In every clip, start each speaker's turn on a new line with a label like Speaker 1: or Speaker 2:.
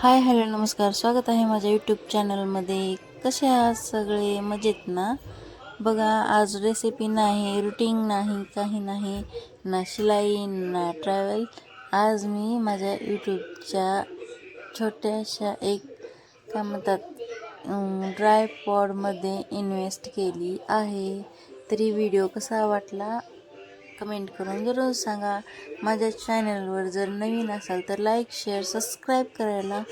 Speaker 1: Hi hello नमस्कार. स्वागत आहे माझ्या यूट्यूब चॅनलमध्ये कसे आहात सगळे? मजेत ना? बघा आज रेसिपी नाही रुटीन नाही काही नाही ना शिलाई ना ट्रॅव्हल आज मी माझ्या यूट्यूबच्या छोट्याशा एक काय म्हणतात ड्राय पॉडमध्ये इन्व्हेस्ट केली आहे. तरी व्हिडिओ कसा वाटला? कमेंट करून जरूर सांगा. माझ्या चॅनलवर जर नवीन असाल तर लाईक शेअर सबस्क्राईब करायला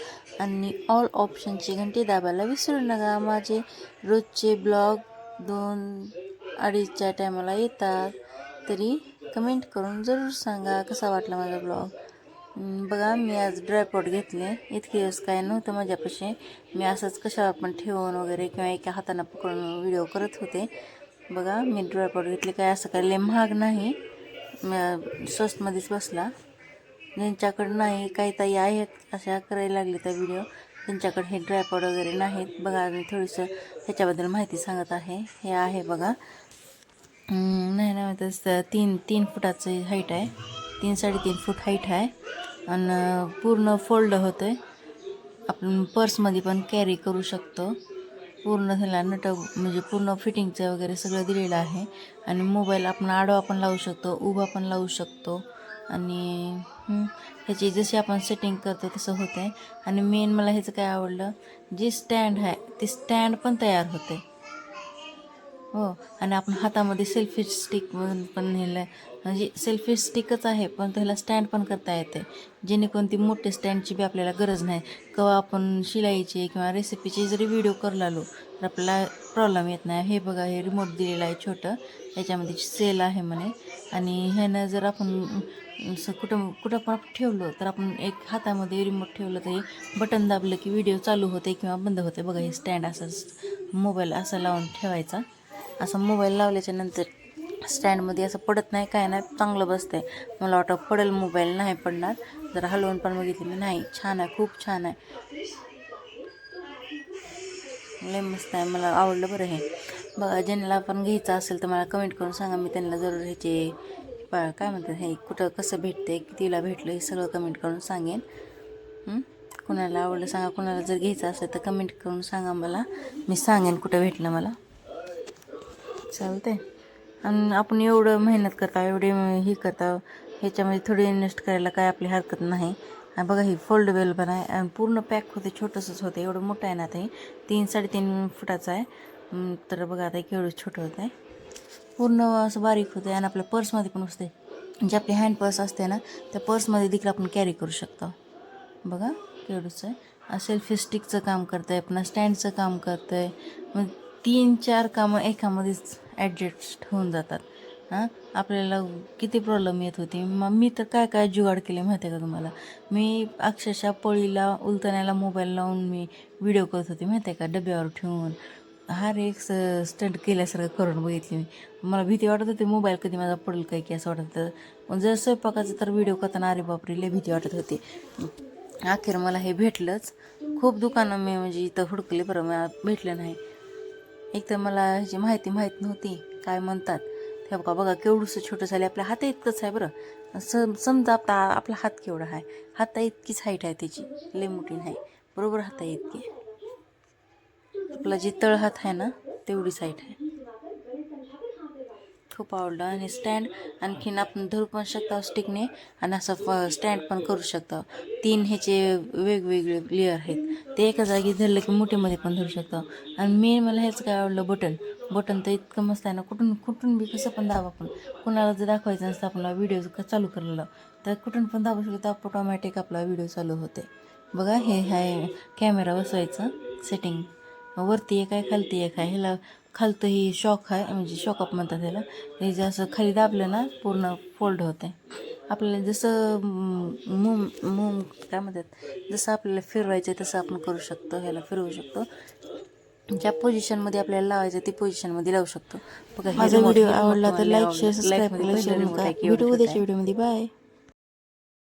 Speaker 1: आणि ऑल ऑप्शनची घंटी दाबायला विसरू नका. माझे रोजचे ब्लॉग दोन अडीचच्या टायमाला येतात. तरी कमेंट करून जरूर सांगा कसा वाटला माझा ब्लॉग बघा मी आज ड्रायपॉट घेतले. इतके दिवस काय नव्हतं माझ्यापाशी. मी असंच कशावर पण ठेवून वगैरे किंवा एका हातानं पकडून व्हिडिओ करत होते. बघा मी ड्रायपॉट घेतले. काय असं काय लय महाग नाही. स्वस्तमध्येच बसला. ज्यांच्याकडं नाही काही ताई आहेत अशा करायला लागले त्या व्हिडिओ त्यांच्याकडे हे ड्रायपॉड वगैरे नाहीत. बघा मी थोडंसं ह्याच्याबद्दल माहिती सांगत आहे. हे आहे बघा. नाही नाही तसं तीन तीन फुटाचं हाईट आहे. तीन साडेतीन फूट हाईट आहे. आणि पूर्ण फोल्ड होतं आहे आपण पर्समध्ये पण कॅरी करू शकतो. पूर्ण ह्याला नट म्हणजे पूर्ण फिटिंगचं वगैरे सगळं दिलेलं आहे. आणि मोबाईल आपण आडवा पण लावू शकतो उभा पण लावू शकतो. आणि ह्याची जशी आपण सेटिंग करतो तसं होतं आहे आणि मेन मला ह्याचं काय आवडलं जी स्टँड आहे ते स्टँड पण तयार होते हो आणि आपण हातामध्ये सेल्फी स्टिक पण नेलं. म्हणजे सेल्फी स्टिकच आहे पण त्याला स्टँड पण करता येते. जेणेकरून ती मोठे स्टँडची बी आपल्याला गरज नाही. कवा आपण शिलाईचे किंवा रेसिपीचे जरी व्हिडिओ करू लागलो तर आपल्याला प्रॉब्लेम येत नाही. हे बघा हे रिमोट दिलेलं आहे छोटं. याच्यामध्ये सेल आहे म्हणे. आणि ह्यानं जर आपण असं कुठं कुठं पण आपण ठेवलं तर आपण एक हातामध्ये रिमोट ठेवलं तरी बटन दाबलं की व्हिडिओ चालू होते किंवा बंद होते. बघा हे स्टँड असं मोबाईल असा लावून ठेवायचा. असं मोबाईल लावल्याच्या नंतर स्टँडमध्ये असं पडत नाही काय नाही चांगलं बसतंय. मला वाटतं पडेल मोबाईल नाही पडणार. जरा हलवून पण बघितलं मी नाही छान आहे खूप छान आहे. लय मस्त आहे मला आवडलं बरं हे. बघा ज्यांना पण घ्यायचं असेल तर मला कमेंट करून सांगा मी त्यांना जरूर ह्याचे पा काय म्हणतात हे कुठं कसं भेटते कितीला भेटलं हे सगळं कमेंट करून सांगेन. कुणाला आवडलं सांगा कुणाला जर घ्यायचं असेल तर कमेंट करून सांगा मला. मी सांगेन कुठं भेटलं मला. चालतंय. आणि आपण एवढं मेहनत करता एवढे हे करता ह्याच्यामध्ये थोडी इन्व्हेस्ट करायला काय आपली हरकत नाही. आणि बघा ही फोल्डेबल पण आहे. आणि पूर्ण पॅक होते छोटंसंच होतं. एवढं मोठं आहे ना आता हे तीन साडेतीन फुटाचं आहे. तर बघा आता केवढं छोटं होतं आहे पूर्ण असं बारीक होतं आणि आपल्या पर्समध्ये पण असते जे आपली हँड पर्स असते ना त्या पर्समध्ये देखील आपण कॅरी करू शकतो. बघा केवढंच आहे. सेल्फी स्टिकचं काम करतं आहे पुन्हा स्टँडचं काम करतं आहे मग तीन चार कामं एकामध्येच ॲडजस्ट होऊन जातात. हां? आपल्याला किती प्रॉब्लेम येत होती? मग मी तर काय काय जुगाड केले माहिती आहे का तुम्हाला? मी अक्षरशः पळीला उलतण्याला मोबाईल लावून मी व्हिडिओ करत होते माहिती आहे का? डब्यावर ठेवून. हर एक स स्टंट केल्यासारखं करून बघितली मी. मला भीती वाटत होती मोबाईल कधी माझा पडेल काय की असं वाटत होतं. जर स्वयंपाकाचं तर व्हिडिओ करताना अरे बापरे लय भीती वाटत होती. अखेर मला हे भेटलंच. खूप दुकानं मी म्हणजे इथं हुडकले बरं मला भेटलं नाही. एक तर मला ह्याची माहिती माहीत नव्हती काय म्हणतात ते बघा बघा केवढंसं छोटं झाले आपल्या हात इतकंच आहे बरं. सम समजा आपला आपला हात केवढा आहे. हाता इतकीच हाईट आहे त्याची. लय मोठी नाही बरोबर हाता इतकी. आपला जे तळ हात आहे ना तेवढीच हाईट आहे. खूप आवडलं. आणि स्टँड आणखीन आपण धरू पण शकता स्टिकने आणि असं फ स्टँड पण करू शकतो. तीन ह्याचे वेगवेगळे लेअर आहेत. ते एका जागी धरलं की मोठेमध्ये पण धरू शकतो. आणि मेन मला हेच काय आवडलं बटन बटन तर इतकं मस्त आहे ना कुठून कुठून बी कसं पण दाबा आपण. कुणाला जर दाखवायचं नसतं आपला व्हिडिओ चालू करलेलं. तर कुठून पण दाबू शकतो आपण ऑटोमॅटिक आपला व्हिडिओ चालू होते. बघा हे ह्या कॅमेरा बसवायचा सेटिंग वरती एक आहे खालती एक आहे. ह्याला खालतं ही शॉक आहे म्हणजे शॉकअप म्हणतात त्याला. हे जे असं खाली दाबलं ना पूर्ण फोल्ड होते. आपल्याला जसं मूम मूम काय म्हणतात जसं आपल्याला फिरवायचं आहे तसं आपण करू शकतो ह्याला फिरवू शकतो. ज्या पोझिशनमध्ये आपल्याला लावायचं ती पोझिशनमध्ये लावू शकतो. बघा माझा व्हिडिओ आवडला तर लाईक. शेअर सबस्क्राईब Life मध्ये करायला पहिलं विसरू remote नका आहे की भेटू एवढं उद्याच्या. व्हिडिओमध्ये बाय